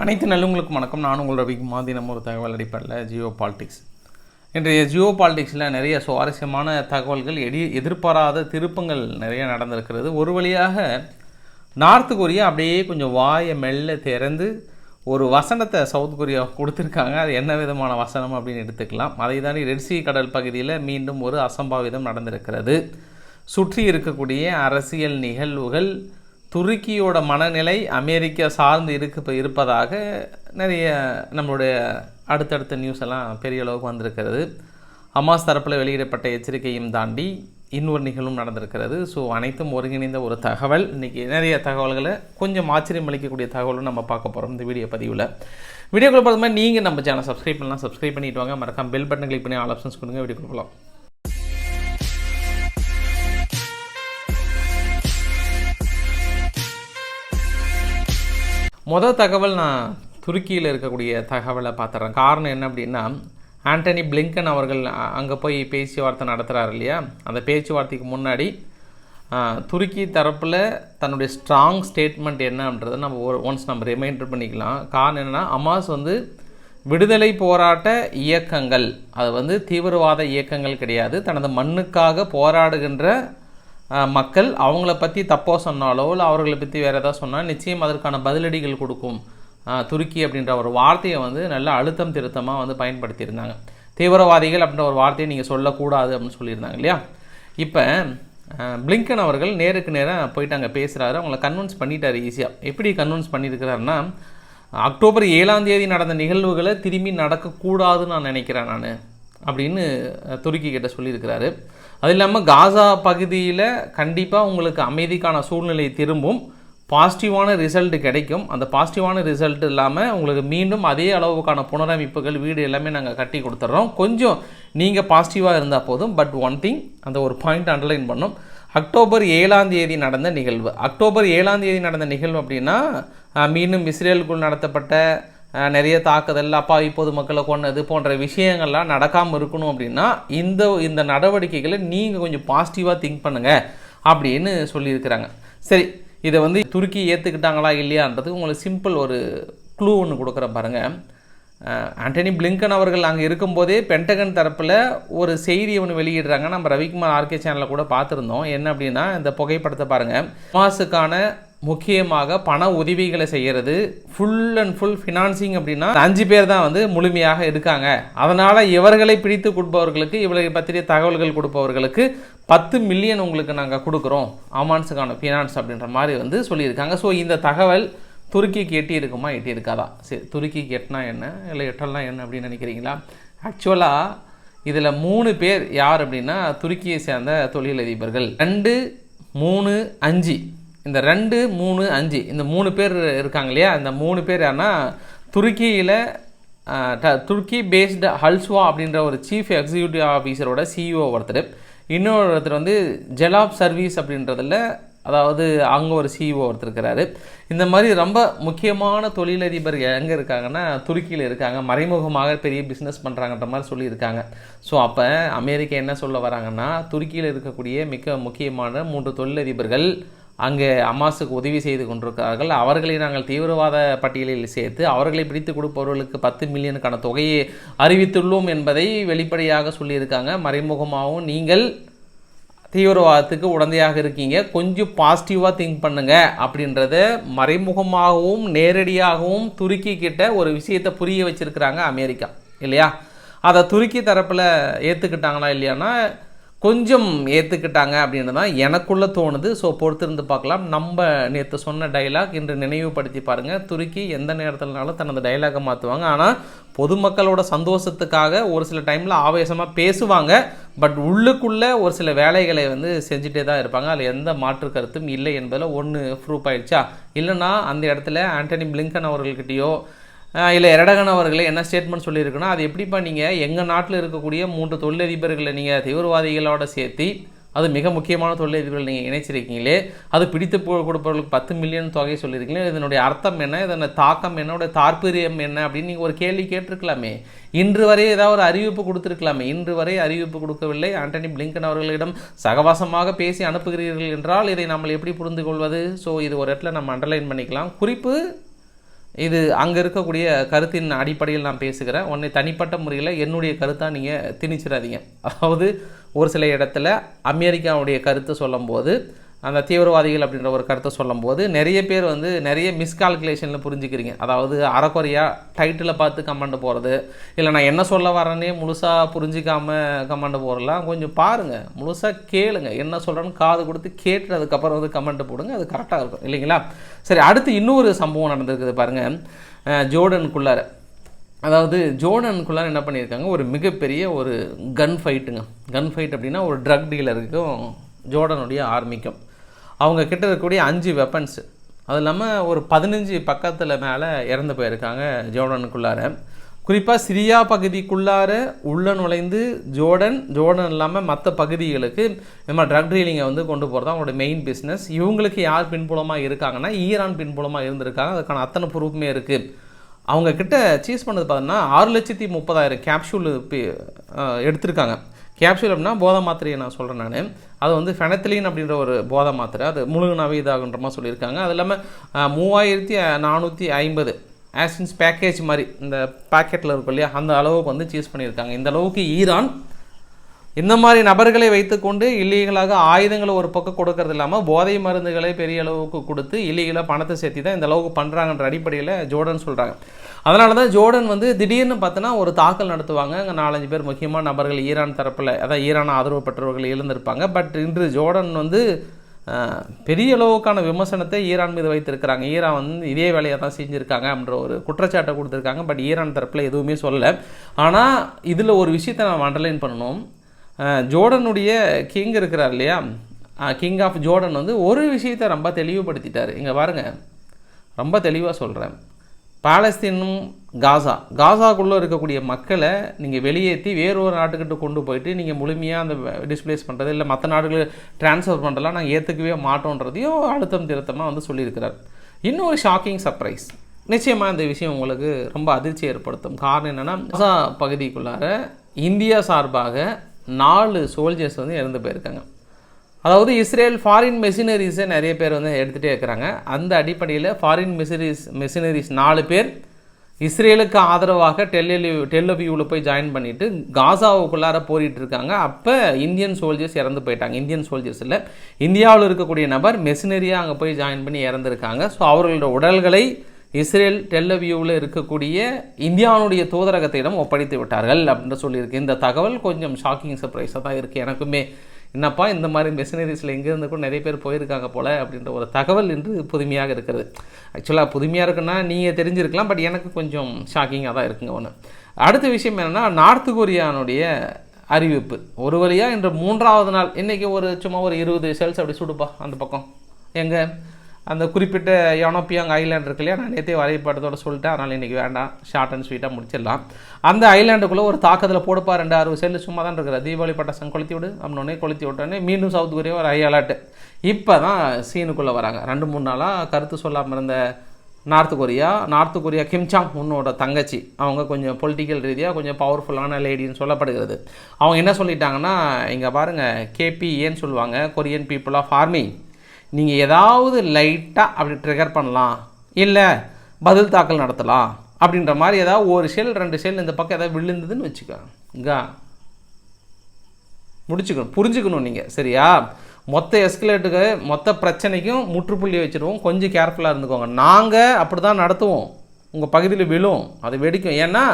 அனைத்து நல்லவங்களுக்கும் வணக்கம். நான் உங்கள் ரவிக்கு மாதினம் ஒரு தகவல் அடிப்படையில் ஜியோ பாலிடிக்ஸ். இன்றைய ஜியோ பாலிடிக்ஸில் நிறைய சுவாரஸ்யமான தகவல்கள் எடி எதிர்பாராத திருப்பங்கள் நிறைய நடந்திருக்கிறது. ஒரு வழியாக நார்த் கொரியா அப்படியே கொஞ்சம் வாயை மெல்ல திறந்து ஒரு வசனத்தை சவுத் கொரியா கொடுத்துருக்காங்க. அது என்ன விதமான வசனம் அப்படின்னு எடுத்துக்கலாம். அதை தாண்டி ரெட்சி கடல் பகுதியில் மீண்டும் ஒரு அசம்பாவிதம் நடந்திருக்கிறது. சுற்றி இருக்கக்கூடிய அரசியல் நிகழ்வுகள் துருக்கியோட மனநிலை அமெரிக்கா சார்ந்து இருக்கு இருப்பதாக நிறைய நம்மளுடைய அடுத்தடுத்த நியூஸ் எல்லாம் பெரிய அளவுக்கு வந்திருக்கிறது. ஹமாஸ் தரப்பில் வெளியிடப்பட்ட எச்சரிக்கையும் தாண்டி இன்னொரு நிகழ்வும் நடந்திருக்கிறது. ஸோ அனைத்தும் ஒருங்கிணைந்த ஒரு தகவல். இன்றைக்கி நிறைய தகவல்களை கொஞ்சம் ஆச்சரியம் அளிக்கக்கூடிய தகவலும் நம்ம பார்க்க போகிறோம் இந்த வீடியோ பதிவில். வீடியோக்குள்ளே பார்த்தோம்னா நீங்கள் நம்ம சேனல் சப்ஸ்கிரைப் பண்ணலாம். சப்ஸ்கிரைப் பண்ணிவிட்டு வாங்க. மறக்காம பெல் பட்டன் கிளிக் பண்ணி ஆல் ஆப்ஷன்ஸ் கொடுங்க. வீடியோ போகலாம் மொதல் தகவல் நான் துருக்கியில் இருக்கக்கூடிய தகவலை பார்த்துறேன். காரணம் என்ன அப்படின்னா ஆண்டனி பிளிங்கன் அவர்கள் அங்கே போய் பேச்சுவார்த்தை நடத்துகிறார் இல்லையா? அந்த பேச்சுவார்த்தைக்கு முன்னாடி துருக்கி தரப்பில் தன்னுடைய ஸ்ட்ராங் ஸ்டேட்மெண்ட் என்னன்றதை நம்ம ஒரு ஒன்ஸ் நம்ம ரிமைண்டர் பண்ணிக்கலாம். காரணம் என்னென்னா அமாஸ் வந்து விடுதலை போராட்ட இயக்கங்கள் அது வந்து தீவிரவாத இயக்கங்கள் கிடையாது. தனது மண்ணுக்காக போராடுகின்ற மக்கள் அவங்கள பற்றி தப்போ சொன்னாலோ இல்லை அவர்களை பற்றி வேறு ஏதாவது சொன்னால் நிச்சயம் அதற்கான பதிலடிகள் கொடுக்கும். துருக்கி அப்படின்ற ஒரு வார்த்தையை வந்து நல்ல அழுத்தம் திருத்தமாக வந்து பயன்படுத்தியிருந்தாங்க. தீவிரவாதிகள் அப்படின்ற ஒரு வார்த்தையை நீங்கள் சொல்லக்கூடாது அப்படின்னு சொல்லியிருந்தாங்க இல்லையா? இப்போ பிளிங்கன் அவர்கள் நேருக்கு நேராக போயிட்டாங்க அங்கே பேசுகிறாரு அவங்கள கன்வின்ஸ் பண்ணிட்டார் ஈஸியாக எப்படி கன்வின்ஸ் பண்ணியிருக்கிறாருன்னா அக்டோபர் ஏழாம் தேதி நடந்த நிகழ்வுகளை திரும்பி நடக்கக்கூடாதுன்னு நான் நினைக்கிறேன் நான் அப்படின்னு துருக்கி கிட்ட சொல்லியிருக்கிறாரு. அது இல்லாமல் காசா பகுதியில் கண்டிப்பாக உங்களுக்கு அமைதிக்கான சூழ்நிலை திரும்பும். பாசிட்டிவான ரிசல்ட் கிடைக்கும். அந்த பாசிட்டிவான ரிசல்ட் இல்லாமல் உங்களுக்கு மீண்டும் அதே அளவுக்கான புனரமைப்புகள் வீடு எல்லாமே நாங்கள் கட்டி கொடுத்துட்றோம் கொஞ்சம் நீங்கள் பாசிட்டிவாக இருந்தால் போதும். பட் ஒன் திங் அந்த ஒரு பாயிண்ட் அண்டர்லைன் பண்ணோம். அக்டோபர் ஏழாம் தேதி நடந்த நிகழ்வு. அக்டோபர் ஏழாம் தேதி நடந்த நிகழ்வு அப்படின்னா மீண்டும் இஸ்ரேலுக்குள் நடத்தப்பட்ட நிறைய தாக்குதல் அப்பாவி பொதுமக்களை கொன்னது போன்ற விஷயங்கள்லாம் நடக்காமல் இருக்கணும் அப்படின்னா இந்த இந்த நடவடிக்கைகளை நீங்கள் கொஞ்சம் பாசிட்டிவாக திங்க் பண்ணுங்கள் அப்படின்னு சொல்லியிருக்கிறாங்க. சரி இதை வந்து துருக்கி ஏற்றுக்கிட்டாங்களா இல்லையான்றதுக்கு உங்களுக்கு சிம்பிள் ஒரு க்ளூ ஒன்று கொடுக்குறேன் பாருங்கள் ஆண்டனி பிளிங்கன் அவர்கள் அங்கே இருக்கும்போதே பென்டகன் தரப்பில் ஒரு செய்தி ஒன்று வெளியிடுறாங்க. நம்ம ரவிக்குமார் ஆர்கே சேனலில் கூட பார்த்துருந்தோம். என்ன அப்படின்னா இந்த புகைப்படத்தை பாருங்கள் மாசுக்கான முக்கியமாக பண உதவிகளை செய்கிறது ஃபுல் அண்ட் ஃபுல் ஃபினான்சிங் அப்படின்னா அஞ்சு பேர் தான் வந்து முழுமையாக இருக்காங்க. அதனால் இவர்களை பிடித்து கொடுப்பவர்களுக்கு இவர்களை பற்றிய தகவல்கள் கொடுப்பவர்களுக்கு பத்து மில்லியன் உங்களுக்கு நாங்கள் கொடுக்குறோம். அமான்ஸுக்கான ஃபினான்ஸ் அப்படின்ற மாதிரி வந்து சொல்லியிருக்காங்க. ஸோ இந்த தகவல் துருக்கிக்கு எட்டி இருக்குமா எட்டி இருக்காதா? சரி துருக்கிக்கு எட்டினா என்ன? இல்லை எட்டலாம் என்ன அப்படின்னு நினைக்கிறீங்களா? ஆக்சுவலாக இதில் மூணு பேர் யார் அப்படின்னா துருக்கியை சேர்ந்த தொழிலதிபர்கள். ரெண்டு மூணு அஞ்சு. இந்த ரெண்டு மூணு அஞ்சு இந்த மூணு பேர் இருக்காங்க இல்லையா? இந்த மூணு பேர் யாருன்னா துருக்கியில் ட- துருக்கி பேஸ்டு ஹல்ஸ்வா அப்படின்ற ஒரு சீஃப் எக்ஸிக்யூட்டிவ் ஆஃபீஸரோட சிஇஓ ஒருத்தர். இன்னொரு ஒருத்தர் வந்து ஜெலாப் சர்வீஸ் அப்படின்றதில் அதாவது அங்கே ஒரு சிஇஓ ஒருத்தர் இருக்கிறாரு. இந்த மாதிரி ரொம்ப முக்கியமான தொழிலதிபர் எங்கே இருக்காங்கன்னா துருக்கியில் இருக்காங்க. மறைமுகமாக பெரிய பிஸ்னஸ் பண்ணுறாங்கன்ற மாதிரி சொல்லியிருக்காங்க. ஸோ அப்போ அமெரிக்கா என்ன சொல்ல வராங்கன்னா துருக்கியில் இருக்கக்கூடிய மிக முக்கியமான மூன்று தொழிலதிபர்கள் அங்கே அமாஸுக்கு உதவி செய்து கொண்டிருக்கிறார்கள். அவர்களை நாங்கள் தீவிரவாத பட்டியலில் சேர்த்து அவர்களை பிடித்து கொடுப்பவர்களுக்கு பத்து மில்லியனுக்கான தொகையை அறிவித்துள்ளோம் என்பதை வெளிப்படையாக சொல்லியிருக்காங்க. மறைமுகமாகவும் நீங்கள் தீவிரவாதத்துக்கு உடந்தையாக இருக்கீங்க. கொஞ்சம் பாசிட்டிவாக திங்க் பண்ணுங்கள் அப்படின்றத மறைமுகமாகவும் நேரடியாகவும் துருக்கி கிட்ட ஒரு விஷயத்தை புரிய வச்சுருக்கிறாங்க அமெரிக்கா. இல்லையா? அதை துருக்கி தரப்பில் ஏற்றுக்கிட்டாங்களா இல்லையானா கொஞ்சம் ஏற்றுக்கிட்டாங்க அப்படின்னு தான் எனக்குள்ளே தோணுது. ஸோ பொறுத்திருந்து பார்க்கலாம். நம்ம நேற்று சொன்ன டைலாக் இன்று நினைவுபடுத்தி பாருங்கள் துருக்கி எந்த நேரத்தில்னாலும் தனது டைலாகை மாற்றுவாங்க ஆனால் பொதுமக்களோட சந்தோஷத்துக்காக ஒரு சில டைமில் ஆவேசமாக பேசுவாங்க. பட் உள்ளுக்குள்ளே ஒரு சில வேலைகளை வந்து செஞ்சுட்டே தான் இருப்பாங்க. அதில் எந்த மாற்று கருத்தும் இல்லை என்பதில் ஒன்று ப்ரூஃப் ஆயிடுச்சா? இல்லைன்னா அந்த இடத்துல ஆண்டனி பிளிங்கன் அவர்கள்கிட்டயோ இல்லை எரடகன் அவர்களே என்ன ஸ்டேட்மெண்ட் சொல்லியிருக்குன்னா அது எப்படிப்பா நீங்கள் எங்கள் நாட்டில் இருக்கக்கூடிய மூன்று தொழிலதிபர்களை நீங்கள் தீவிரவாதிகளோட சேர்த்து அது மிக முக்கியமான தொழிலதிபர்கள் நீங்கள் இணைச்சிருக்கீங்களே அது பிடித்து கொடுப்பவர்களுக்கு பத்து மில்லியன் தொகையை சொல்லியிருக்கீங்களே இதனுடைய அர்த்தம் என்ன இதனுடைய தாக்கம் என்னோட தாற்பயம் என்ன அப்படின்னு நீங்கள் ஒரு கேள்வி கேட்டிருக்கலாமே. இன்று வரை ஏதாவது ஒரு அறிவிப்பு கொடுத்துருக்கலாமே. இன்று வரை அறிவிப்பு கொடுக்கவில்லை. ஆண்டனி பிளிங்கன் அவர்களிடம் சகவாசமாக பேசி அனுப்புகிறீர்கள் என்றால் இதை நம்ம எப்படி புரிந்து கொள்வது ஸோ இது ஒரு இடத்துல நம்ம அண்டர்லைன் பண்ணிக்கலாம். குறிப்பு இது அங்கே இருக்கக்கூடிய கருத்தின் அடிப்படையில் நான் பேசுகிறேன் உன்னை தனிப்பட்ட முறையில் என்னுடைய கருத்தாக நீங்கள் திணிச்சிடாதீங்க. அதாவது ஒரு சில இடத்துல அமெரிக்காவுடைய கருத்தை சொல்லும்போது அந்த தீவிரவாதிகள் அப்படின்ற ஒரு கருத்தை சொல்லும்போது நிறைய பேர் வந்து நிறைய மிஸ்கால்குலேஷனில் புரிஞ்சுக்கிறீங்க. அதாவது அறக்குறையாக டைட்டிலை பார்த்து கமெண்ட் போகிறது இல்லை நான் என்ன சொல்ல வரேனே முழுசாக புரிஞ்சிக்காமல் கமெண்ட் போகிறலாம் கொஞ்சம் பாருங்கள் முழுசாக கேளுங்க. என்ன சொல்கிறேன்னு காது கொடுத்து கேட்டு அதுக்கப்புறம் வந்து கமெண்ட் போடுங்க. அது கரெக்டாக இருக்கும். இல்லைங்களா? சரி அடுத்து இன்னொரு சம்பவம் நடந்திருக்குது பாருங்கள் ஜோர்டனுக்குள்ளார. அதாவது ஜோர்டனுக்குள்ளார என்ன பண்ணியிருக்காங்க? ஒரு மிகப்பெரிய ஒரு கன் ஃபைட்டுங்க கன் ஃபைட் அப்படின்னா ஒரு ட்ரக் டீலருக்கும் ஜோர்டனுடைய ஆர்மிக்கும். அவங்க கிட்ட இருக்கக்கூடிய அஞ்சு வெப்பன்ஸ் அது இல்லாமல் ஒரு பதினஞ்சு பக்கத்தில் மேலே இறந்து போயிருக்காங்க ஜோர்டனுக்குள்ளார. குறிப்பாக சிரியா பகுதிக்குள்ளார உள்ள நுழைந்து ஜோர்டன் ஜோர்டன் இல்லாமல் மற்ற பகுதிகளுக்கு இந்த மாதிரி ட்ரக் டீலிங்கை வந்து கொண்டு போகிறது தான் அவங்களோட மெயின் பிஸ்னஸ் இவங்களுக்கு யார் பின்புலமாக இருக்காங்கன்னா ஈரான் பின்புலமாக இருந்திருக்காங்க. அதுக்கான அத்தனை ப்ரூஃப்மே இருக்குது அவங்க கிட்ட சீஸ் பண்ணது பார்த்தோன்னா ஆறு லட்சத்தி முப்பதாயிரம் கேப்சூல் எடுத்திருக்காங்க. கேப்சூல் அப்படின்னா போதை மாத்திரையை நான் சொல்கிறேன் நான். அது வந்து ஃபெனத்திலின் அப்படின்ற ஒரு போதை மாத்திரை. அது முழுகனாவே இதாகுன்ற மாதிரி சொல்லியிருக்காங்க. அது இல்லாமல் மூவாயிரத்தி நானூற்றி ஐம்பது ஆசின்ஸ் பேக்கேஜ் மாதிரி இந்த பாக்கெட்டில் இருக்கும் இல்லையா அந்த அளவுக்கு வந்து சீஸ் பண்ணியிருக்காங்க. இந்த அளவுக்கு ஈரான் இந்த மாதிரி நபர்களை வைத்துக்கொண்டு இல்லீகலாக ஆயுதங்களை ஒரு பக்கம் கொடுக்கறது இல்லாமல் போதை மருந்துகளை பெரிய அளவுக்கு கொடுத்து இல்லீகலாக பணத்தை சேர்த்து தான் இந்த அளவுக்கு பண்ணுறாங்கன்ற அடிப்படையில் ஜோர்டன் சொல்கிறாங்க அதனால தான் ஜோர்டன் வந்து திடீர்னு பார்த்தோன்னா ஒரு தாக்கல் நடத்துவாங்க. அங்கே நாலஞ்சு பேர் முக்கியமான நபர்கள் ஈரான் தரப்பில் அதான் ஈரான் ஆதரவு பெற்றவர்கள் எழுந்திருப்பாங்க. பட் இன்று ஜோர்டன் வந்து பெரிய அளவுக்கான விமர்சனத்தை ஈரான் மீது வைத்திருக்கிறாங்க. ஈரான் வந்து இதே வேலையை தான் செஞ்சுருக்காங்க அப்படின்ற ஒரு குற்றச்சாட்டை கொடுத்துருக்காங்க. பட் ஈரான் தரப்பில் எதுவுமே சொல்லலை. ஆனால் இதில் ஒரு விஷயத்தை நான் அண்டர்லைன் பண்ணணும். ஜோர்டனுடைய கிங் இருக்கிறார் இல்லையா? கிங் ஆஃப் ஜோர்டன் வந்து ஒரு விஷயத்தை ரொம்ப தெளிவுபடுத்திட்டார். இங்கே பாருங்கள் ரொம்ப தெளிவாக சொல்கிறேன் பாலஸ்தீனும் காசா. காசாக்குள்ளே இருக்கக்கூடிய மக்களை நீங்கள் வெளியேற்றி வேறு ஒரு நாட்டுக்கிட்ட கொண்டு போயிட்டு நீங்கள் முழுமையாக அந்த டிஸ்பிளேஸ் பண்ணுறது இல்லை மற்ற நாடுகளுக்கு ட்ரான்ஸ்ஃபர் பண்ணுறலாம் நாங்கள் ஏற்றுக்கவே மாட்டோன்றதையும் அழுத்தம் திருத்தமாக வந்து சொல்லியிருக்கிறார். இன்னொரு ஷாக்கிங் சர்ப்ரைஸ் நிச்சயமாக இந்த விஷயம் உங்களுக்கு ரொம்ப அதிர்ச்சி ஏற்படுத்தும். காரணம் என்னென்னா காசா பகுதிக்குள்ளார இந்தியா சார்பாக நாலு சோல்ஜர்ஸ் வந்து இறந்து போயிருக்காங்க. அதாவது இஸ்ரேல் ஃபாரின் மெஷினரிஸை நிறைய பேர் வந்து எடுத்துகிட்டே இருக்கிறாங்க. அந்த அடிப்படையில் ஃபாரின் மெஷினரிஸ் மெஷினரிஸ் நாலு பேர் இஸ்ரேலுக்கு ஆதரவாக டெல்லி டெல்லவியூவில் போய் ஜாயின் பண்ணிவிட்டு காசாவுக்குள்ளார போரிட்டு இருக்காங்க. அப்போ இந்தியன் சோல்ஜர்ஸ் இறந்து போயிட்டாங்க. இந்தியன் சோல்ஜர்ஸ் இல்லை. இந்தியாவில் இருக்கக்கூடிய நபர் மெஷினரியாக அங்கே போய் ஜாயின் பண்ணி இறந்துருக்காங்க. ஸோ அவர்களோட உடல்களை இஸ்ரேல் டெல்லவியூவில் இருக்கக்கூடிய இந்தியாவுடைய தூதரகத்திடம் ஒப்படைத்து விட்டார்கள் அப்படின்னு சொல்லியிருக்கு. இந்த தகவல் கொஞ்சம் ஷாக்கிங் சர்ப்ரைஸாக தான் இருக்குது எனக்குமே. என்னப்பா இந்த மாதிரி மெஷினரிஸில் எங்கேருந்து கூட நிறைய பேர் போயிருக்காங்க போல் அப்படின்ற ஒரு தகவல் என்று புதுமையாக இருக்கிறது. ஆக்சுவலாக புதுமையாக இருக்குன்னா நீங்கள் தெரிஞ்சிருக்கலாம் பட் எனக்கு கொஞ்சம் ஷாக்கிங்காக தான் இருக்குங்க ஒன்று அடுத்த விஷயம் என்னென்னா நார்த் கொரியானுடைய அறிவிப்பு. ஒரு வழியாக இன்று மூன்றாவது நாள் இன்றைக்கி ஒரு சும்மா ஒரு இருபது செல்ஸ் அப்படி சுடுப்பா அந்த பக்கம். எங்கே? அந்த குறிப்பிட்ட யோனோப்பியாங் ஐலாண்ட் இருக்கு இல்லையா? நான் நேற்றே வரைபடத்தோட சொல்லிட்டேன். அதனால் இன்றைக்கி வேண்டாம். ஷார்ட் அண்ட் ஸ்வீட்டாக முடிச்சிடலாம். அந்த ஐலாண்டுக்குள்ளே ஒரு தாக்கத்தில் போடுப்பா ரெண்டு அறுபது செல்லு சும்மா தான் இருக்கிற தீபாவளி பட்டாசம் கொளுத்தி விடு அப்படின்னே கொளுத்தி விட்டோன்னே மீண்டும் சவுத் கொரியா ஒரு ஐ அலர்ட் இப்போ தான் சீனுக்குள்ளே வராங்க. ரெண்டு மூணு நாளாக கருத்து சொல்லாமல் இருந்த நார்த் கொரியா நார்த் கொரியா கிம்சாங் உன்னோட தங்கச்சி. அவங்க கொஞ்சம் பொலிட்டிக்கல் ரீதியாக கொஞ்சம் பவர்ஃபுல்லான லேடின்னு சொல்லப்படுகிறது. அவங்க என்ன சொல்லிட்டாங்கன்னா இங்கே பாருங்கள் கேபிஏன்னு சொல்லுவாங்க. கொரியன் பீப்புள் ஆஃப் ஆர்மி நீங்கள் ஏதாவது லைட்டாக அப்படி ட்ரிகர் பண்ணலாம். இல்லை பதில் தாக்கல் நடத்தலாம். அப்படின்ற மாதிரி ஏதாவது ஒரு செல் ரெண்டு செல் இந்த பக்கம் ஏதாவது விழுந்ததுன்னு வச்சுக்கோங்க முடிச்சுக்கணும் புரிஞ்சுக்கணும் நீங்கள் சரியா? மொத்த எஸ்கலேட்டுக்கு மொத்த பிரச்சனைக்கும் முற்றுப்புள்ளி வச்சுருவோம். கொஞ்சம் கேர்ஃபுல்லாக இருந்துக்கோங்க. நாங்கள் அப்படி தான் நடத்துவோம். உங்கள் பகுதியில் விழும். அது வெடிக்கும். ஏன்னா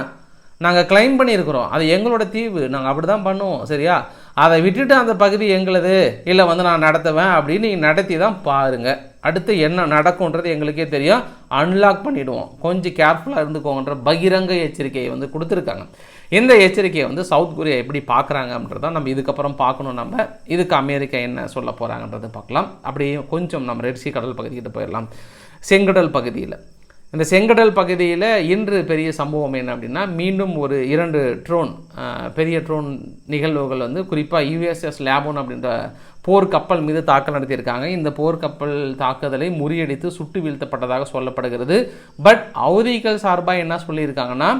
நாங்கள் கிளைம் பண்ணியிருக்கிறோம். அது எங்களோட தீவு. நாங்கள் அப்படி தான் பண்ணுவோம். சரியா? அதை விட்டுட்டு அந்த பகுதி எங்களுது. இல்லை வந்து நான் நடத்துவேன் அப்படின்னு நீங்கள் நடத்தி தான் பாருங்கள் அடுத்து என்ன நடக்கும்ன்றது எங்களுக்கே தெரியும். அன்லாக் பண்ணிவிடுவோம் கொஞ்சம் கேர்ஃபுல்லாக இருந்துக்கோங்கன்ற பகிரங்க எச்சரிக்கையை வந்து கொடுத்துருக்காங்க. இந்த எச்சரிக்கையை வந்து சவுத் கொரியா எப்படி பார்க்குறாங்க அப்படின்றத நம்ம இதுக்கப்புறம் பார்க்கணும் நம்ம. இதுக்கு அமெரிக்கா என்ன சொல்ல போகிறாங்கன்றதை பார்க்கலாம். அப்படியே கொஞ்சம் நம்ம ரெட்சி கடல் பகுதிக்கிட்ட போயிடலாம். செங்கடல் பகுதியில். இந்த செங்கடல் பகுதியில் இன்று பெரிய சம்பவம் என்ன அப்படின்னா மீண்டும் ஒரு இரண்டு ட்ரோன் பெரிய ட்ரோன் நிகழ்வுகள் வந்து குறிப்பாக யூஎஸ்எஸ் லேபோன் அப்படின்ற போர் கப்பல் மீது தாக்கல் நடத்தியிருக்காங்க. இந்த போர் கப்பல் தாக்குதலை முறியடித்து சுட்டு வீழ்த்தப்பட்டதாக சொல்லப்படுகிறது. பட் அவுதிகள் சார்பாக என்ன சொல்லியிருக்காங்கன்னா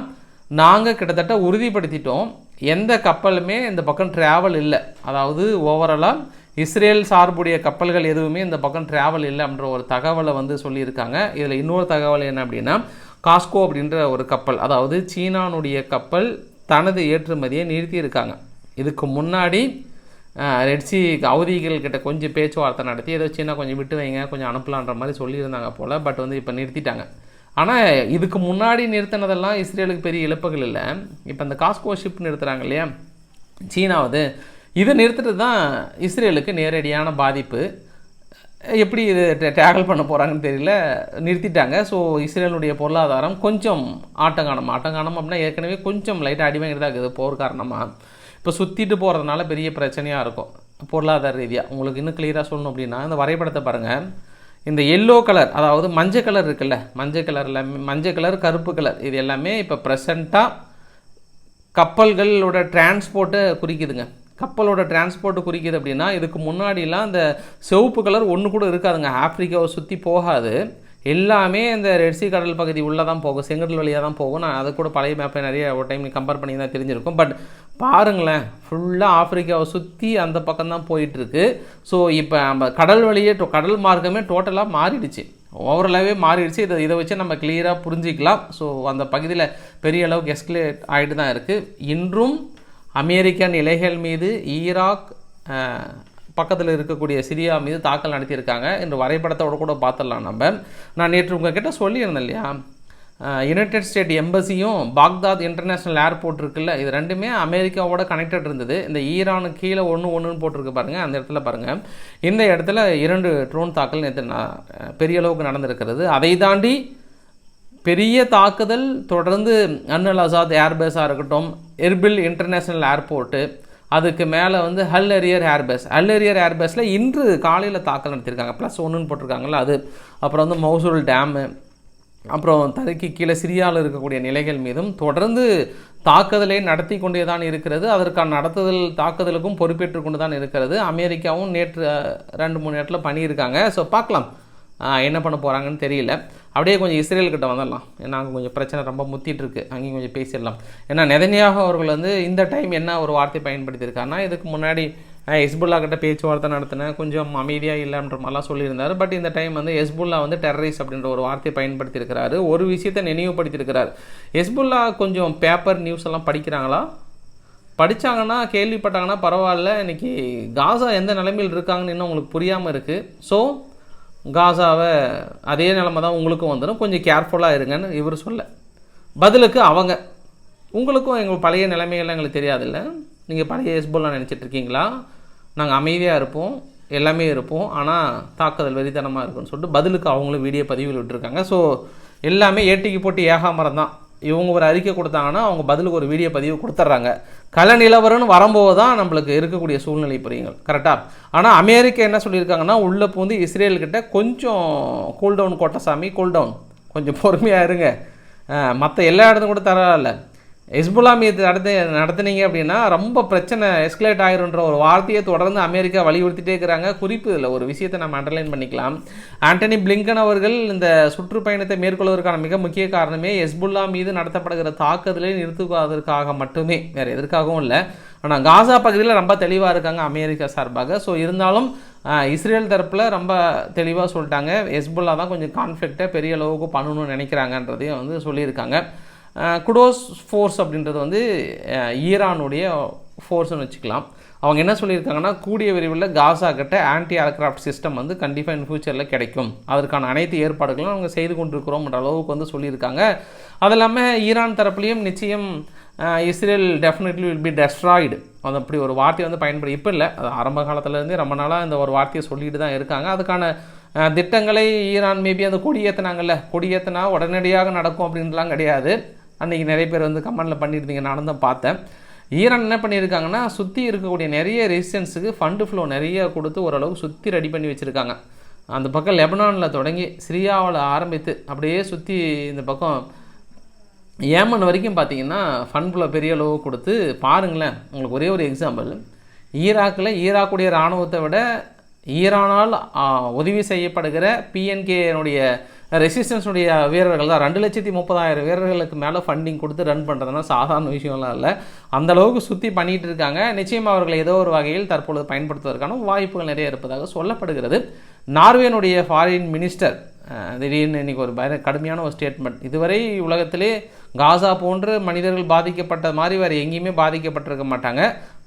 நாங்கள் கிட்டத்தட்ட உறுதிப்படுத்திட்டோம். எந்த கப்பலுமே இந்த பக்கம் ட்ராவல் இல்லை. அதாவது ஓவராலாக இஸ்ரேல் சார்புடைய கப்பல்கள் எதுவுமே இந்த பக்கம் ட்ராவல் இல்லை அப்படின்ற ஒரு தகவலை வந்து சொல்லியிருக்காங்க. இதில் இன்னொரு தகவல் என்ன அப்படின்னா காஸ்கோ அப்படின்ற ஒரு கப்பல் அதாவது சீனானுடைய கப்பல் தனது ஏற்றுமதியை நிறுத்தியிருக்காங்க. இதுக்கு முன்னாடி ரெட்சி அவதிகள் கிட்ட கொஞ்சம் பேச்சுவார்த்தை நடத்தி ஏதோ சீனா கொஞ்சம் விட்டு வைங்க கொஞ்சம் அனுப்பலான்ற மாதிரி சொல்லியிருந்தாங்க போல் பட் வந்து இப்போ நிறுத்திட்டாங்க. ஆனால் இதுக்கு முன்னாடி நிறுத்தினதெல்லாம் இஸ்ரேலுக்கு பெரிய இழப்புகள் இல்லை. இப்போ இந்த காஸ்கோ ஷிப் நிறுத்துகிறாங்க இல்லையா? சீனாவது இதை நிறுத்துறது தான் இஸ்ரேலுக்கு நேரடியான பாதிப்பு. எப்படி இது டேக்கிள் பண்ண போகிறாங்கன்னு தெரியல. நிறுத்திட்டாங்க. ஸோ இஸ்ரேலுடைய பொருளாதாரம் கொஞ்சம் ஆட்டங்கானம் ஆட்டங்கானம் அப்படின்னா ஏற்கனவே கொஞ்சம் லைட்டாக அடி வாங்கிட்டு தான் இருக்குது. போர் காரணமாக இப்போ சுற்றிட்டு போகிறதுனால பெரிய பிரச்சனையாக இருக்கும். பொருளாதார ரீதியாக உங்களுக்கு இன்னும் கிளியராக சொல்லணும் அப்படின்னா இந்த வரைபடத்தை பாருங்கள் இந்த எல்லோ கலர் அதாவது மஞ்சள் கலர் இருக்குல்ல. மஞ்சள் கலரில் மஞ்சள் கலர் கருப்பு கலர் இது எல்லாமே இப்போ ப்ரெசண்ட்டாக கப்பல்களோட டிரான்ஸ்போர்ட்டை குறிக்குதுங்க. கப்பலோட டிரான்ஸ்போர்ட் குறிக்குது அப்படின்னா இதுக்கு முன்னாடிலாம் அந்த சிவப்பு கலர் ஒன்று கூட இருக்காதுங்க. ஆப்ரிக்காவை சுற்றி போகாது. எல்லாமே இந்த ரெட்சி கடல் பகுதி உள்ளே தான் போகும். செங்கடல் வழியாக தான் போகும். நான் அதை கூட பழைய மேப்பை நிறைய ஒரு டைம் கம்பேர் பண்ணி தான் தெரிஞ்சிருக்கும். பட் பாருங்களேன் ஃபுல்லாக ஆப்பிரிக்காவை சுற்றி அந்த பக்கம் தான் போயிட்டுருக்கு. ஸோ இப்போ நம்ம கடல் வழியே டோ- கடல் மார்க்கமே டோட்டலாக மாறிடுச்சு. ஓவரலாகவே மாறிடுச்சு. இதை இதை வச்சு நம்ம கிளியராக புரிஞ்சிக்கலாம். ஸோ அந்த பகுதியில் பெரிய அளவுக்கு எஸ்கலேட் ஆகிட்டு தான் இருக்குது இன்றும் அமெரிக்க நிலைகள் மீது ஈராக் பக்கத்தில் இருக்கக்கூடிய சிரியா மீது தாக்கல் நடத்தியிருக்காங்க. என்று வரைபடத்தோடு கூட பார்த்துடலாம் நம்ம. நான் நேற்று உங்ககிட்ட சொல்லியிருந்தேன் இல்லையா? யுனைடெட் ஸ்டேட் எம்பசியும் பாக்தாத் இன்டர்நேஷ்னல் ஏர்போர்ட் இருக்குல்ல இது ரெண்டுமே அமெரிக்காவோட கனெக்டட் இருந்தது. இந்த ஈரானுக்கு கீழே ஒன்று ஒன்றுன்னு போட்டிருக்கு பாருங்கள் அந்த இடத்துல பாருங்கள் இந்த இடத்துல இரண்டு ட்ரோன் தாக்கல் நேற்று பெரிய அளவுக்கு நடந்திருக்கிறது. அதை தாண்டி பெரிய தாக்குதல் தொடர்ந்து அன்னல் ஆசாத் ஏர்பேஸாக இருக்கட்டும் எர்பில் இன்டர்நேஷ்னல் ஏர்போர்ட்டு அதுக்கு மேலே வந்து ஹல் எரியர் ஏர்பேஸ். ஹல் எரியர் ஏர்பேஸில் இன்று காலையில் தாக்கல் நடத்தியிருக்காங்க ப்ளஸ் ஒன்றுன்னு போட்டிருக்காங்களா அது. அப்புறம் வந்து மௌசூல் டேமு அப்புறம் தரைக்கு கீழே சிரியாவில் இருக்கக்கூடிய நிலைகள் மீதும் தொடர்ந்து தாக்குதலை நடத்தி கொண்டே தான் இருக்கிறது. அதற்கான நடத்துதல் தாக்குதலுக்கும் பொறுப்பேற்று கொண்டு தான் இருக்கிறது. அமெரிக்காவும் நேற்று ரெண்டு மூணு இடத்துல பண்ணியிருக்காங்க. ஸோ பார்க்கலாம். என்ன பண்ண போகிறாங்கன்னு தெரியல. அப்படியே கொஞ்சம் இஸ்ரேல்கிட்ட வந்துடலாம். ஏன்னா அங்கே கொஞ்சம் பிரச்சனை ரொம்ப முத்திட்டுருக்கு அங்கேயும் கொஞ்சம் பேசிடலாம். ஏன்னா நெதனியாக அவர்கள் வந்து இந்த டைம் என்ன ஒரு வார்த்தை பயன்படுத்தியிருக்காருன்னா இதுக்கு முன்னாடி ஹெஸ்புல்லா கிட்ட பேச்சுவார்த்தை நடத்தினேன் கொஞ்சம் அமைதியாக இல்லைன்ற மாதிரிலாம் சொல்லியிருந்தார். பட் இந்த டைம் வந்து ஹெஸ்புல்லா வந்து டெரரிஸ்ட் அப்படின்ற ஒரு வார்த்தையை பயன்படுத்தியிருக்கிறாரு. ஒரு விஷயத்தை நினைவுபடுத்தியிருக்கிறார். ஹெஸ்புல்லா கொஞ்சம் பேப்பர் நியூஸ் எல்லாம் படிக்கிறாங்களா? படித்தாங்கன்னா கேள்விப்பட்டாங்கன்னா பரவாயில்ல. இன்றைக்கி காசா எந்த நிலைமையில் இருக்காங்கன்னு இன்னும் உங்களுக்கு புரியாமல் இருக்குது ஸோ காசாவை அதே நிலமை தான் உங்களுக்கும் வந்துடும் கொஞ்சம் கேர்ஃபுல்லாக இருங்கன்னு இவர் சொல்ல. பதிலுக்கு அவங்க. உங்களுக்கும் எங்கள் பழைய நிலைமைகள்லாம் எங்களுக்கு தெரியாதுல்ல. நீங்கள் பழைய ஹெஸ்போல்லாம் நினச்சிட்டு இருக்கீங்களா? நாங்கள் அமைதியாக இருப்போம். எல்லாமே இருப்போம். ஆனால் தாக்குதல் வெறித்தனமாக இருக்கும்னு சொல்லிட்டு பதிலுக்கு அவங்களும் வீடியோ பதிவில் விட்டுருக்காங்க. ஸோ எல்லாமே ஏட்டிக்கு போட்டு ஏகாமரம் தான். இவங்க ஒரு அறிக்கை கொடுத்தாங்கன்னா அவங்க பதிலுக்கு ஒரு வீடியோ பதிவு கொடுத்துட்றாங்க கள நிலவரம்னு வரும்போது தான் நம்மளுக்கு இருக்கக்கூடிய சூழ்நிலை புரியுங்கள். கரெக்டாக ஆனால் அமெரிக்கா என்ன சொல்லியிருக்காங்கன்னா உள்ளே பூந்து இஸ்ரேல்கிட்ட கொஞ்சம் கூல்டவுன் கோட்டசாமி கூல்டவுன் கொஞ்சம் பொறுமையாக இருங்க. மற்ற எல்லா இடத்துக்கும் கூட தரல ஹெஸ்புல்லா மீது நடத்த நடத்துனீங்க அப்படின்னா ரொம்ப பிரச்சனை எஸ்கலேட் ஆயிருன்ற ஒரு வார்த்தையை தொடர்ந்து அமெரிக்கா வலியுறுத்திட்டே இருக்கிறாங்க. குறிப்பு இதில் ஒரு விஷயத்தை நம்ம அண்டர்லைன் பண்ணிக்கலாம். ஆண்டனி பிளிங்கன் அவர்கள் இந்த சுற்றுப்பயணத்தை மேற்கொள்வதற்கான மிக முக்கிய காரணமே ஹெஸ்புல்லா மீது நடத்தப்படுகிற தாக்குதலை நிறுத்துவதற்காக மட்டுமே வேறு எதற்காகவும் இல்லை. ஆனால் காசா பகுதியில் ரொம்ப தெளிவாக இருக்காங்க அமெரிக்கா சார்பாக. ஸோ இருந்தாலும் இஸ்ரேல் தரப்பில் ரொம்ப தெளிவாக சொல்லிட்டாங்க. ஹெஸ்புல்லா தான் கொஞ்சம் கான்ஃப்ளிக்டை பெரிய அளவுக்கு பண்ணணும்னு நினைக்கிறாங்கன்றதையும் வந்து சொல்லியிருக்காங்க. குடோஸ் ஃபோர்ஸ் அப்படின்றது வந்து ஈரானுடைய ஃபோர்ஸ்னு வச்சுக்கலாம். அவங்க என்ன சொல்லியிருக்காங்கன்னா கூடிய விரைவில் காசா கிட்ட ஆன்டி ஏர்க்ராஃப்ட் சிஸ்டம் வந்து கண்டிப்பாக இன் ஃபியூச்சரில் கிடைக்கும். அதற்கான அனைத்து ஏற்பாடுகளும் அவங்க செய்து கொண்டிருக்கிறோம்ன்ற அளவுக்கு வந்து சொல்லியிருக்காங்க. அது இல்லாமல் ஈரான் தரப்புலையும் நிச்சயம் Israel definitely will be destroyed அது அப்படி ஒரு வார்த்தையை வந்து பயன்படுத்தி இப்போ இல்லை அது ஆரம்ப காலத்துலேருந்தே ரொம்ப நாளாக இந்த ஒரு வார்த்தையை சொல்லிட்டு தான் இருக்காங்க. அதுக்கான திட்டங்களை ஈரான் மேபி அந்த கொடியேற்றினாங்கல்ல கொடியேற்றினா உடனடியாக நடக்கும் அப்படின்லாம் கிடையாது. அன்றைக்கி நிறைய பேர் வந்து கமெண்டில் பண்ணியிருந்தீங்க நானும் தான் பார்த்தேன். ஈரான் என்ன பண்ணியிருக்காங்கன்னா சுற்றி இருக்கக்கூடிய நிறைய ரெசிஸ்டன்ஸுக்கு ஃபண்டு ஃப்ளோ நிறைய கொடுத்து ஓரளவுக்கு சுற்றி ரெடி பண்ணி வச்சுருக்காங்க. அந்த பக்கம் லெபனானில் தொடங்கி சிரியாவில் ஆரம்பித்து அப்படியே சுற்றி இந்த பக்கம் ஏமன் வரைக்கும் பார்த்தீங்கன்னா ஃபண்ட் ஃப்ளோ பெரிய அளவு கொடுத்து பாருங்களேன் உங்களுக்கு ஒரே ஒரு எக்ஸாம்பிள் ஈராக்கில் ஈராக்குடைய இராணுவத்தை விட ஈரானால் உதவி செய்யப்படுகிற பிஎன்கேனுடைய ரெசிஸ்டன்ஸுடைய வீரர்கள் தான். ரெண்டு லட்சத்தி முப்பதாயிரம் வீரர்களுக்கு மேலே ஃபண்டிங் கொடுத்து ரன் பண்ணுறதுனா சாதாரண விஷயம்லாம் இல்லை. அந்த அளவுக்கு சுற்றி பண்ணிகிட்டு இருக்காங்க. நிச்சயம் அவர்களை ஏதோ ஒரு வகையில் தற்பொழுது பயன்படுத்துவதற்கான வாய்ப்புகள் நிறைய இருப்பதாக சொல்லப்படுகிறது. நார்வேனுடைய ஃபாரின் மினிஸ்டர் திடீர்னு இன்றைக்கி ஒரு பய கடுமையான ஒரு ஸ்டேட்மெண்ட் இதுவரை உலகத்திலே காசா போன்று மனிதர்கள் பாதிக்கப்பட்ட மாதிரி வேறு எங்கேயுமே பாதிக்கப்பட்டிருக்க மாட்டாங்க.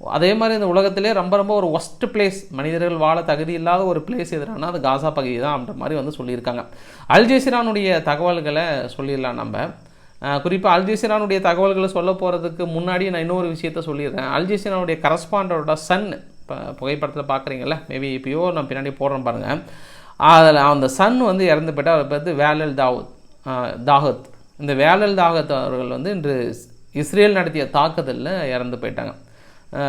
அதே மாதிரி இந்த உலகத்திலே ரொம்ப ரொம்ப ஒரு ஒஸ்ட் பிளேஸ் மனிதர்கள் வாழ தகுதி இல்லாத ஒரு பிளேஸ் எதுனா அது காசா பகுதி தான் அப்படின்ற மாதிரி வந்து சொல்லியிருக்காங்க. அல்ஜெசிரானுடைய தகவல்களை சொல்லிடலாம் நம்ம. குறிப்பாக அல்ஜெசிரானுடைய தகவல்களை சொல்ல போகிறதுக்கு முன்னாடி நான் இன்னொரு விஷயத்த சொல்லிடுறேன். அல்ஜெசிரானுடைய கரஸ்பாண்டரோட சன் இப்போ புகைப்படத்தில் பார்க்குறீங்கல்ல மேபி இப்போயோ நான் பின்னாடி போடுறேன் பாருங்கள் அதில் அந்த சன் வந்து இறந்து போயிட்டு அவர் பேர் வேலல் தாவத். தாகத். இந்த வேலல் தாகத் அவர்கள் வந்து இன்று இஸ்ரேல் நடத்திய தாக்குதலில் இறந்து போயிட்டாங்க.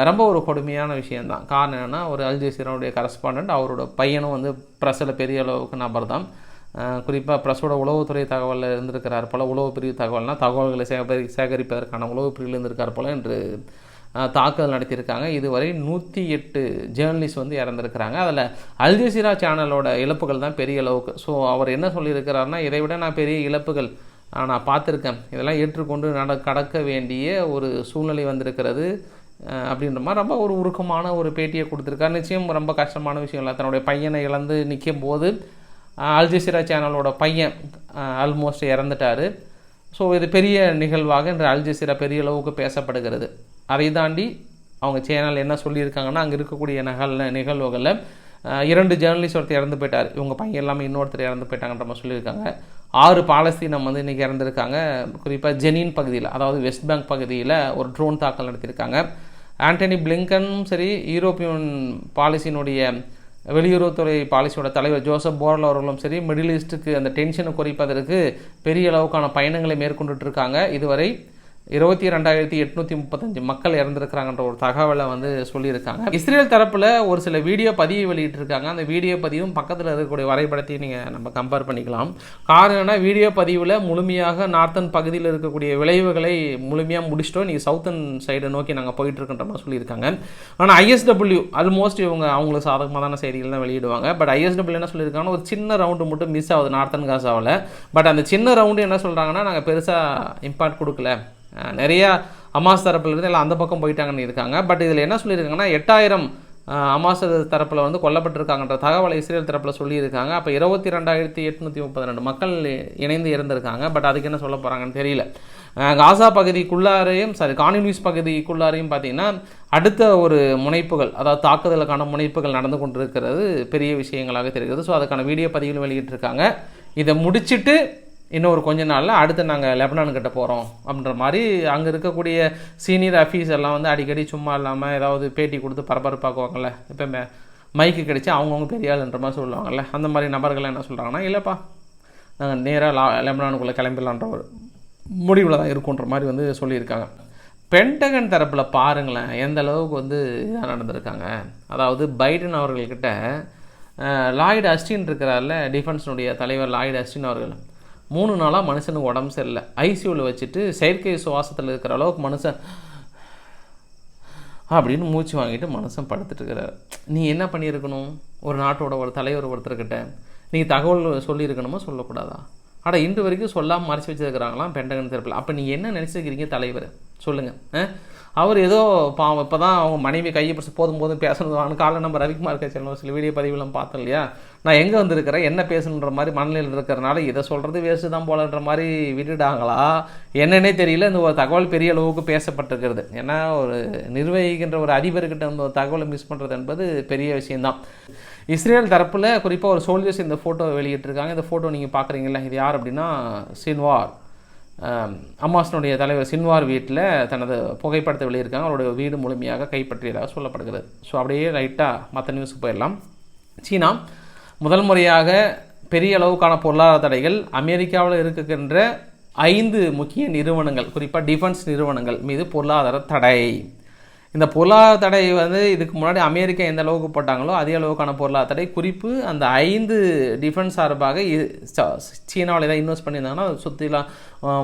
ரொம்ப ஒரு கொடுமையான விஷயந்தான் காரணம் என்னென்னா ஒரு அல்ஜசீராவுடைய கரஸ்பாண்டன்ட் அவரோட பையனும் வந்து ப்ரெஸ்ஸில் பெரிய அளவுக்கு நபர் தான் குறிப்பாக ப்ரெஸ்ஸோட உளவுத்துறை தகவலில் இருந்திருக்கிறார் போல் உளவு பிரிவு தகவல்னால் தகவல்களை சேகரி சேகரிப்பதற்கான உளவு பிரிவில் இருந்திருக்கார் போல் என்று தாக்குதல் நடத்தியிருக்காங்க. இதுவரை நூற்றி எட்டு ஜேர்னலிஸ்ட் வந்து இறந்துருக்கிறாங்க. அதில் அல்ஜசீரா சேனலோட இழப்புகள் தான் பெரிய அளவுக்கு. ஸோ அவர் என்ன சொல்லியிருக்கிறாருன்னா இதை விட நான் பெரிய இழப்புகள் நான் பார்த்துருக்கேன். இதெல்லாம் ஏற்றுக்கொண்டு நட கடக்க வேண்டிய ஒரு சூழ்நிலை வந்திருக்கிறது. அப்படின்ற மாதிரி ரொம்ப ஒரு உருக்கமான ஒரு பேட்டியை கொடுத்துருக்காரு. நிச்சயம் ரொம்ப கஷ்டமான விஷயம் இல்லை. தன்னுடைய பையனை இழந்து நிற்கும் போது அல்ஜசிரா சேனலோட பையன் ஆல்மோஸ்ட் இறந்துட்டார். ஸோ இது பெரிய நிகழ்வாக இன்று அல்ஜசிரா பெரிய அளவுக்கு பேசப்படுகிறது. அதை தாண்டி அவங்க சேனல் என்ன சொல்லியிருக்காங்கன்னா அங்கே இருக்கக்கூடிய நகல் நிகழ்வுகளில் இரண்டு ஜேர்னலிஸ்ட் ஒருத்தர் இறந்து போயிட்டார். இவங்க பையன் எல்லாமே இன்னொருத்தர் இறந்து போயிட்டாங்கன்ற மாதிரி சொல்லியிருக்காங்க. ஆறு பாலஸ்தீனம் வந்து இன்றைக்கி இறந்துருக்காங்க. குறிப்பாக ஜெனின் பகுதியில் அதாவது வெஸ்ட் பேங்க் பகுதியில் ஒரு ட்ரோன் தாக்கல் நடத்தியிருக்காங்க. ஆண்டனி பிளிங்கனும் சரி யூரோப்பியன் பாலிசியினுடைய வெளியுறவுத்துறை பாலிசியோட தலைவர் ஜோசப் போரல் அவர்களும் சரி மிடில் ஈஸ்ட்டுக்கு அந்த டென்ஷனை குறைப்பதற்கு பெரிய அளவுக்கான பயணங்களை மேற்கொண்டுட்டு இருக்காங்க. இதுவரை இருபத்தி ரெண்டாயிரத்தி எட்நூற்றி முப்பத்தஞ்சு மக்கள் இறந்துருக்கிறாங்கன்ற ஒரு தகவலை வந்து சொல்லியிருக்காங்க. இஸ்ரேல் தரப்பில் ஒரு சில வீடியோ பதிவு வெளியிட்டிருக்காங்க. அந்த வீடியோ பதிவும் பக்கத்தில் இருக்கக்கூடிய வரைபடத்தையும் நீங்கள் நம்ம கம்பேர் பண்ணிக்கலாம். காரணம் என்ன வீடியோ பதிவில் முழுமையாக நார்த்தன் பகுதியில் இருக்கக்கூடிய விளைவுகளை முழுமையாக முடிச்சிட்டோம். நீங்கள் சவுத்தன் சைடை நோக்கி நாங்கள் போயிட்டுருக்கின்ற மாதிரி சொல்லியிருக்காங்க. ஆனால் ஐஎஸ்டபிள்யூ ஆல்மோஸ்ட் இவங்க அவங்களுக்கு சாதகமான செய்திகள் தான் வெளியிடுவாங்க. பட் ஐஎஸ்டபிள்யூ என்ன சொல்லியிருக்காங்கன்னா ஒரு சின்ன ரவுண்டு மட்டும் மிஸ் ஆகுது நார்த்தன் காசாவில். பட் அந்த சின்ன ரவுண்டு என்ன சொல்கிறாங்கன்னா நாங்கள் பெருசாக இம்பாக்ட் கொடுக்கல. நிறையா அமாஸ் தரப்புலேருந்து எல்லாம் அந்த பக்கம் போயிட்டாங்கன்னு இருக்காங்க. பட் இதில் என்ன சொல்லியிருக்காங்கன்னா எட்டாயிரம் அமாஸ் தரப்பில் வந்து கொல்லப்பட்டிருக்காங்கன்ற தகவலை இஸ்ரேல் தரப்பில் சொல்லியிருக்காங்க. அப்போ இருபத்தி ரெண்டாயிரத்தி எட்நூற்றி முப்பத்தி ரெண்டு மக்கள் இணைந்து இறந்திருக்காங்க பட் அதுக்கு என்ன சொல்ல போகிறாங்கன்னு தெரியல. காசா பகுதிக்குள்ளாரையும் சாரி கானினியூஸ் பகுதிக்குள்ளாரையும் பார்த்தீங்கன்னா அடுத்த ஒரு முனைப்புகள் அதாவது தாக்குதலுக்கான முனைப்புகள் நடந்து கொண்டிருக்கிறது பெரிய விஷயங்களாக தெரிகிறது. ஸோ அதுக்கான வீடியோ பதிவுகள் வெளியிட்டிருக்காங்க. இதை முடிச்சுட்டு இன்னும் ஒரு கொஞ்ச நாளில் அடுத்து நாங்கள் லெபனான் கிட்ட போகிறோம் அப்படின்ற மாதிரி அங்கே இருக்கக்கூடிய சீனியர் அஃபீஸ் எல்லாம் வந்து அடிக்கடி சும்மா இல்லாமல் ஏதாவது பேட்டி கொடுத்து பரபரப்பாக்குவாங்கல்ல இப்போ மே மைக்கு கிடைச்சி அவங்கவுங்க பெரிய ஆளுன்ற மாதிரி சொல்லுவாங்கள்ல அந்த மாதிரி நபர்கள் என்ன சொல்கிறாங்கன்னா இல்லைப்பா நாங்கள் நேராக லா லெபனானுக்குள்ளே கிளம்பிடலான்ற ஒரு முடிவில் தான் இருக்குன்ற மாதிரி வந்து சொல்லியிருக்காங்க. பென்டகன் தரப்பில் பாருங்களேன் எந்த அளவுக்கு வந்து இதாக நடந்திருக்காங்க. அதாவது பைடன் அவர்கள்கிட்ட லாய்டு அஸ்டின் இருக்கிறாரில்ல டிஃபென்ஸினுடைய தலைவர் லாய்டு அஸ்டின் அவர்கள். மூணு நாளாக மனுஷனுக்கு உடம்பு சரியில்லை. ஐசியூவில் வச்சுட்டு செயற்கை சுவாசத்தில் இருக்கிற அளவுக்கு மனுஷன் அப்படின்னு மூச்சு வாங்கிட்டு மனுஷன் படுத்துட்டு இருக்கிறார். நீ என்ன பண்ணியிருக்கணும்? ஒரு நாட்டோட ஒரு தலைவர் ஒருத்தர்கிட்ட நீ தகவல் சொல்லியிருக்கணுமோ? சொல்லக்கூடாதா? ஆனால் இன்று வரைக்கும் சொல்லாமல் மறைச்சி வச்சிருக்கிறாங்களாம் பெண்டகன் தரப்பில். அப்போ நீங்கள் என்ன நினச்சிருக்கிறீங்க தலைவர்? சொல்லுங்கள் அவர் ஏதோ பாவம் இப்போ தான் அவங்க மனைவி கையை பிடிச்சி போதும் போதும் பேசணும் காலை நம்ம ரவிக்குமார் கட்சியில் சில வீடியோ பதிவுலாம் பார்த்தோம் இல்லையா? நான் எங்கே வந்திருக்கிறேன்? என்ன பேசணுன்ற மாதிரி மனநிலையில் இருக்கிறனால இதை சொல்கிறது வேஸ்ட்டு தான் போலன்ற மாதிரி விட்டுட்டாங்களா? என்னன்னே தெரியல. இந்த ஒரு தகவல் பெரிய அளவுக்கு பேசப்பட்டிருக்கிறது. ஏன்னா ஒரு நிர்வகிக்கின்ற ஒரு அதிபர்கிட்ட வந்து ஒரு தகவலை மிஸ் பண்ணுறது என்பது பெரிய விஷயம்தான். இஸ்ரேல் தரப்பில் குறிப்பாக ஒரு சோல்ஜர்ஸ் இந்த ஃபோட்டோ வெளியிட்டிருக்காங்க. இந்த ஃபோட்டோ நீங்கள் பார்க்குறீங்களா இது யார் அப்படின்னா சின்வார். ஆம், அம்மாஸினுடைய தலைவர் சின்வார் வீட்டில் தனது புகைப்படத்தை வெளியிருக்காங்க அவருடைய வீடு முழுமையாக கைப்பற்றியதாக சொல்லப்படுகிறது. ஸோ அப்படியே ரைட்டாக மற்ற நியூஸுக்கு போயிடலாம். சீனா முதல் முறையாக பெரிய அளவுக்கான பொருளாதார தடைகள் அமெரிக்காவில் இருக்கின்ற ஐந்து முக்கிய நிறுவனங்கள் குறிப்பாக டிஃபென்ஸ் நிறுவனங்கள் மீது பொருளாதார தடை. இந்த பொருளாதார தடை வந்து இதுக்கு முன்னாடி அமெரிக்கா எந்த அளவுக்கு போட்டாங்களோ அதே அளவுக்கான பொருளாதார தடை. குறிப்பு அந்த ஐந்து டிஃபென்ஸ் சார்பாக ச- சீனாவில் ஏதாவது இன்வெஸ்ட் பண்ணியிருந்தாங்கன்னா அதை சுற்றிலாம்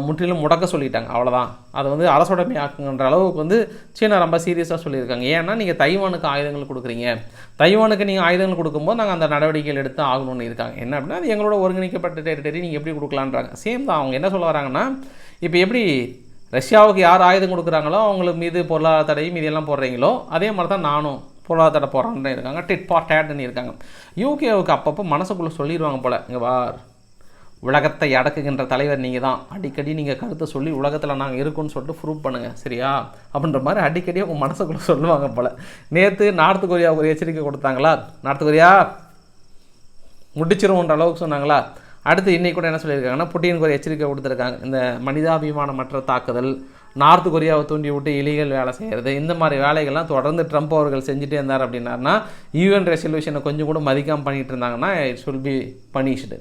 முற்றிலும் முடக்க சொல்லிட்டாங்க. அவ்வளோதான் அதை வந்து அரசுடைமை ஆக்குங்கிற அளவுக்கு வந்து சீனா ரொம்ப சீரியஸாக சொல்லியிருக்காங்க. ஏன்னா நீங்கள் தைவானுக்கு ஆயுதங்கள் கொடுக்குறீங்க. தைவானுக்கு நீங்கள் ஆயுதங்கள் கொடுக்கும்போது நாங்கள் அந்த நடவடிக்கைகள் எடுத்து ஆகணும்னு இருக்காங்க. என்ன அப்படின்னா அது எங்களோட ஒருங்கிணைக்கப்பட்ட டெரிட்டரி நீங்கள் எப்படி கொடுக்கலான்றாங்க. சேம் தான். அவங்க என்ன சொல்ல வராங்கன்னா இப்போ எப்படி ரஷ்யாவுக்கு யார் ஆயுதம் கொடுக்குறாங்களோ அவங்களுக்கு மீது பொருளாதார தடையும் மீதியெல்லாம் போடுறீங்களோ அதே மாதிரி தான் நானும் பொருளாதார தடை இருக்காங்க டிட் பா டேட்னு இருக்காங்க. யூகேவுக்கு அப்பப்போ மனசுக்குள்ளே சொல்லிடுவாங்க போல் இங்கே வார் உலகத்தை அடக்குகின்ற தலைவர் நீங்கள் தான் அடிக்கடி நீங்கள் கருத்தை சொல்லி உலகத்தில் நாங்கள் இருக்கோம்னு சொல்லிட்டு ப்ரூவ் பண்ணுங்கள் சரியா? அப்படின்ற மாதிரி அடிக்கடி உங்கள் மனசுக்குள்ளே சொல்லுவாங்க போல். நேற்று நார்த் கொரியா ஒரு எச்சரிக்கை கொடுத்தாங்களா? நார்த் கொரியா முடிச்சிருவோன்ற அளவுக்கு சொன்னாங்களா? அடுத்து இன்றைக்கி கூட என்ன சொல்லியிருக்காங்கன்னா புட்டின் கொரிய எச்சரிக்கை கொடுத்துருக்காங்க இந்த மனிதாபிமானமற்ற தாக்குதல் நார்த் கொரியாவை தூண்டி விட்டு இலீகல் வேலை செய்கிறது இந்த மாதிரி வேலைகள்லாம் தொடர்ந்து ட்ரம்ப் அவர்கள் செஞ்சுட்டே இருந்தார் அப்படின்னாருனா யூஎன் ரெசல்யூஷனை கொஞ்சம் கூட மதிக்காமல் பண்ணிட்டு இருந்தாங்கன்னா இட் ஷுல் பி பனிஷ்டு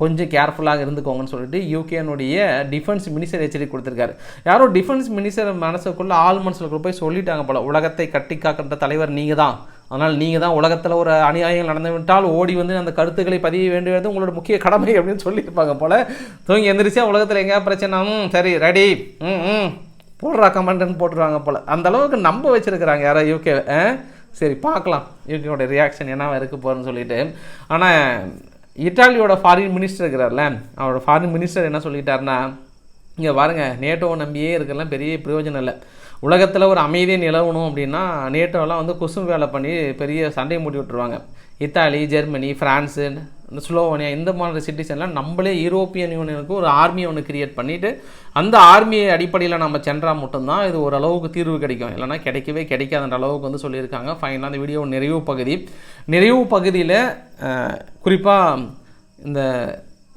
கொஞ்சம் கேர்ஃபுல்லாக இருந்துக்கோங்கன்னு சொல்லிட்டு யூகேனுடைய டிஃபென்ஸ் மினிஸ்டர் எச்சரிக்கை கொடுத்துருக்காரு. யாரோ டிஃபென்ஸ் மினிஸ்டர் மனசுக்குள்ளே ஆள் மனசுக்குள்ளே போய் சொல்லிட்டாங்க போல உலகத்தை கட்டி காக்கின்ற தலைவர் நீங்கள் தான் அதனால் நீங்கள் தான் உலகத்தில் ஒரு அநியாயங்கள் நடந்துவிட்டால் ஓடி வந்து அந்த கருத்துக்களை பதிய வேண்டியது உங்களோட முக்கிய கடமை அப்படின்னு சொல்லியிருப்பாங்க போல். தூங்கி எந்திரிச்சா உலகத்தில் எங்கேயா பிரச்சனை? சரி ரெடி ம் ம். போடுறா கமெண்ட்னு போட்டுருவாங்க போல். அந்த அளவுக்கு நம்ப வச்சுருக்கிறாங்க யாரோ யூகே சரி பார்க்கலாம். யூகேவோட ரியாக்ஷன் என்னவா இருக்க போகிறேன்னு சொல்லிட்டு. ஆனால் இட்டாலியோட ஃபாரின் மினிஸ்டர் இருக்கிறார்ல அவரோட ஃபாரின் மினிஸ்டர் என்ன சொல்லிட்டாருன்னா இங்கே பாருங்க நேட்டோவை நம்பியே இருக்கலாம் பெரிய பிரயோஜனம் இல்லை. உலகத்தில் ஒரு அமைதியை நிலவணும் அப்படின்னா நேட்டோலாம் வந்து கொசும் வேலை பண்ணி பெரிய சண்டையை மூட்டி விட்டுருவாங்க. இத்தாலி ஜெர்மனி ஃப்ரான்ஸு இந்த ஸ்லோவனியா இந்த மாதிரி சிட்டிசன்லாம் நம்மளே யூரோப்பியன் யூனியனுக்கு ஒரு ஆர்மியை ஒன்று கிரியேட் பண்ணிவிட்டு அந்த ஆர்மியை அடிப்படையில் நம்ம சென்றால் மட்டும்தான் இது ஓரளவுக்கு தீர்வு கிடைக்கும். இல்லைனா கிடைக்கவே கிடைக்காதுன்ற அளவுக்கு வந்து சொல்லியிருக்காங்க. ஃபைனலாக அந்த வீடியோ நிறைவு பகுதி. நிறைவு பகுதியில் குறிப்பாக இந்த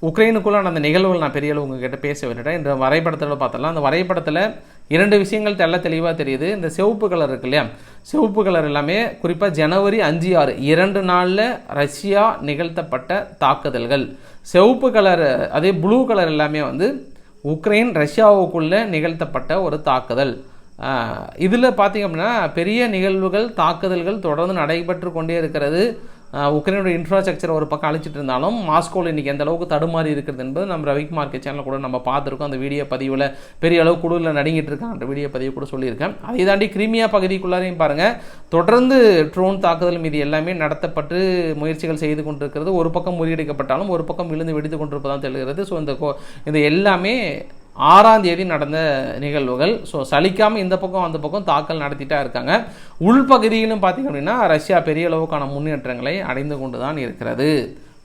உக்ரைனுக்குள்ளே அந்த நிகழ்வுகள் நான் பெரிய அளவு உங்ககிட்ட பேச விட்டுட்டேன். இந்த வரைபடத்தில் பார்த்தலாம் அந்த வரைபடத்தில் இரண்டு விஷயங்கள் தெள்ள தெளிவாக தெரியுது. இந்த சிவப்பு கலர் இருக்கு இல்லையா? சிவப்பு கலர் எல்லாமே குறிப்பாக ஜனவரி அஞ்சு ஆறு இரண்டு நாளில் ரஷ்யா நிகழ்த்தப்பட்ட தாக்குதல்கள். சிவப்பு கலர் அதே ப்ளூ கலர் எல்லாமே வந்து உக்ரைன் ரஷ்யாவுக்குள்ளே நிகழ்த்தப்பட்ட ஒரு தாக்குதல். இதில் பார்த்திங்க அப்படின்னா பெரிய நிகழ்வுகள் தாக்குதல்கள் தொடர்ந்து நடைபெற்று கொண்டே இருக்கிறது. உக்ரைனோட இன்ஃப்ராஸ்ட்ரக்சர் ஒரு பக்கம் அழிச்சிட்டு இருந்தாலும் மாஸ்கோவில் இன்றைக்கி எந்த அளவுக்கு தடுமாறி இருக்கிறது என்பது நம்ம ரவிக் மார்க்கெட் சேனலில் கூட நம்ம பார்த்துருக்கோம். அந்த வீடியோ பதிவில் பெரிய அளவு குழுவில் நடுங்கிட்டு இருக்காங்க. அந்த வீடியோ பதிவு கூட சொல்லியிருக்கேன். அதை தாண்டி கிரிமியா பகுதிக்குள்ளாரையும் பாருங்கள் தொடர்ந்து ட்ரோன் தாக்குதல் மீது எல்லாமே நடத்தப்பட்டு முயற்சிகள் செய்து கொண்டிருக்கிறது. ஒரு பக்கம் முறியடிக்கப்பட்டாலும் ஒரு பக்கம் விழுந்து வெடித்து கொண்டிருப்பதான் தெரிகிறது. ஸோ இந்த இந்த எல்லாமே ஆறாம் தேதி நடந்த நிகழ்வுகள். ஸோ சலிக்காமல் இந்த பக்கம் அந்த பக்கம் தாக்கல் நடத்திட்டா இருக்காங்க. உள்பகுதியிலும் பார்த்திங்க அப்படின்னா ரஷ்யா பெரிய அளவுக்கான முன்னேற்றங்களை அடைந்து கொண்டு தான் இருக்கிறது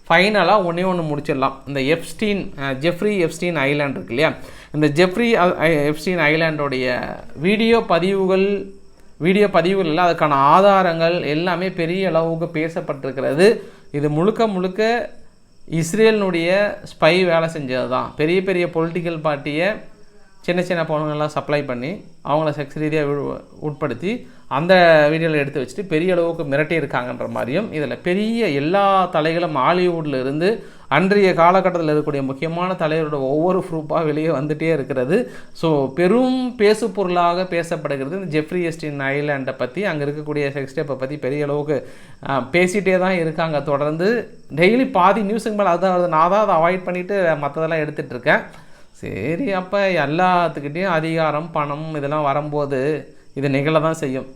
ஃபைனலாக ஒன்றே ஒன்று முடிச்சிடலாம். இந்த எஃப்ஸ்டீன் ஜெஃப்ரி எஃப்ஸ்டீன் ஐலாண்ட் இருக்கு இல்லையா? இந்த ஜெஃப்ரி எஃப்ஸ்டீன் ஐலாண்டோடைய வீடியோ பதிவுகள் வீடியோ பதிவுகள் இல்லை அதுக்கான ஆதாரங்கள் எல்லாமே பெரிய அளவுக்கு பேசப்பட்டிருக்கிறது. இது முழுக்க முழுக்க இஸ்ரேலினுடைய ஸ்பை வேலை செஞ்சது தான் பெரிய பெரிய பொலிட்டிக்கல் பார்ட்டியை சின்ன சின்ன பொண்ணுங்கள்லாம் சப்ளை பண்ணி அவங்கள செக்ஸ் ரீதியாக உட்படுத்தி அந்த வீடியோவில் எடுத்து வச்சுட்டு பெரிய அளவுக்கு மிரட்டி இருக்காங்கன்ற மாதிரியும் இதில் பெரிய எல்லா தலைகளும் ஹாலிவுட்டில் இருந்து அன்றைய காலகட்டத்தில் இருக்கக்கூடிய முக்கியமான தலைவரோட ஒவ்வொரு ப்ரூஃபாக வெளியே வந்துகிட்டே இருக்கிறது. ஸோ பெரும் பேசு பொருளாக பேசப்படுகிறது இந்த ஜெஃப்ரி எஸ்டின் ஐலாண்டை பற்றி அங்கே இருக்கக்கூடிய செக்ஸ்டேப்பை பற்றி பெரிய அளவுக்கு பேசிகிட்டே தான் இருக்காங்க. தொடர்ந்து டெய்லி பாதி நியூஸுக்கு மேலே அதான் நான் தான் அதை அவாய்ட் பண்ணிவிட்டு மற்றதெல்லாம் எடுத்துகிட்டு இருக்கேன். சரி அப்போ எல்லாத்துக்கிட்டேயும் அதிகாரம் பணம் இதெல்லாம் வரும்போது இது நிகழ தான் செய்யும்.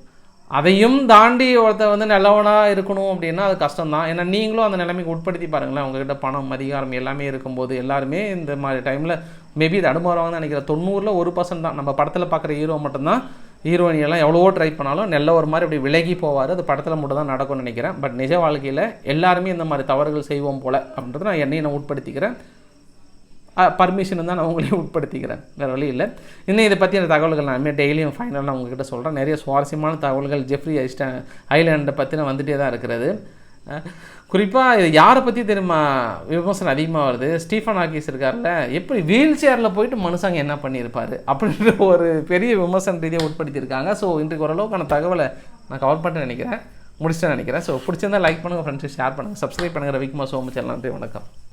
அதையும் தாண்டி ஒருத்தர் வந்து நல்லவனாக இருக்கணும் அப்படின்னா அது கஷ்டம் தான் ஏன்னா நீங்களும் அந்த நிலைமைக்கு உட்படுத்தி பாருங்களேன். உங்ககிட்ட பணம் அதிகாரம் எல்லாமே இருக்கும்போது எல்லாருமே இந்த மாதிரி டைமில் மேபி இது அடுமாறுவாங்கன்னு நினைக்கிறேன் தொண்ணூறில் ஒரு பர்சன்ட் தான். நம்ம படத்தில் பார்க்குற ஹீரோ மட்டும்தான். ஹீரோயின் எல்லாம் எவ்வளவோ ட்ரை பண்ணாலும் நல்ல ஒரு மாதிரி இப்படி விலகி போவார். அது படத்தில் மட்டும் தான் நடக்கும்னு நினைக்கிறேன். பட் நிஜ வாழ்க்கையில் எல்லாருமே இந்த மாதிரி தவறுகள் செய்வோம் போல் அப்படின்றத நான் என்னையும் நான் உட்படுத்திக்கிறேன். பர்மிஷன் தான் நான் உங்களையும் உட்படுத்திக்கிறேன். வேறு வழி இல்லை. இன்னும் இதை பற்றின தகவல்கள் நான் டெய்லியும் ஃபைனலாக நான் உங்ககிட்ட சொல்கிறேன் நிறைய சுவாரஸ்யமான தகவல்கள் ஜெஃப்ரி ஐஸ்ட ஐலாண்டை பற்றின வந்துகிட்டே தான் இருக்கிறது. குறிப்பாக இது யாரை பற்றி தெரியுமா? விமர்சனம் அதிகமாக வருது. ஸ்டீஃபன் ஆக்கீஸ் இருக்கார்ல. எப்படி வீல் சேரில் போயிட்டு மனுஷங்க என்ன பண்ணியிருப்பார்? அப்படின்ற ஒரு பெரிய விமர்சன ரீதியாக உட்படுத்தியிருக்காங்க. ஸோ இன்றைக்கு ஓரளவுக்கான தகவலை நான் கவர் பண்ணிட்டு நினைக்கிறேன். முடிச்சுட்டு நினைக்கிறேன். ஸோ பிடிச்சிருந்தா லைக் பண்ணுங்கள் ஃப்ரெண்ட்ஸு ஷேர் பண்ணுங்கள் சப்ஸ்கிரைப் பண்ணுங்கள் ரவிக்குமார் சோமச்சல் நன்றி வணக்கம்.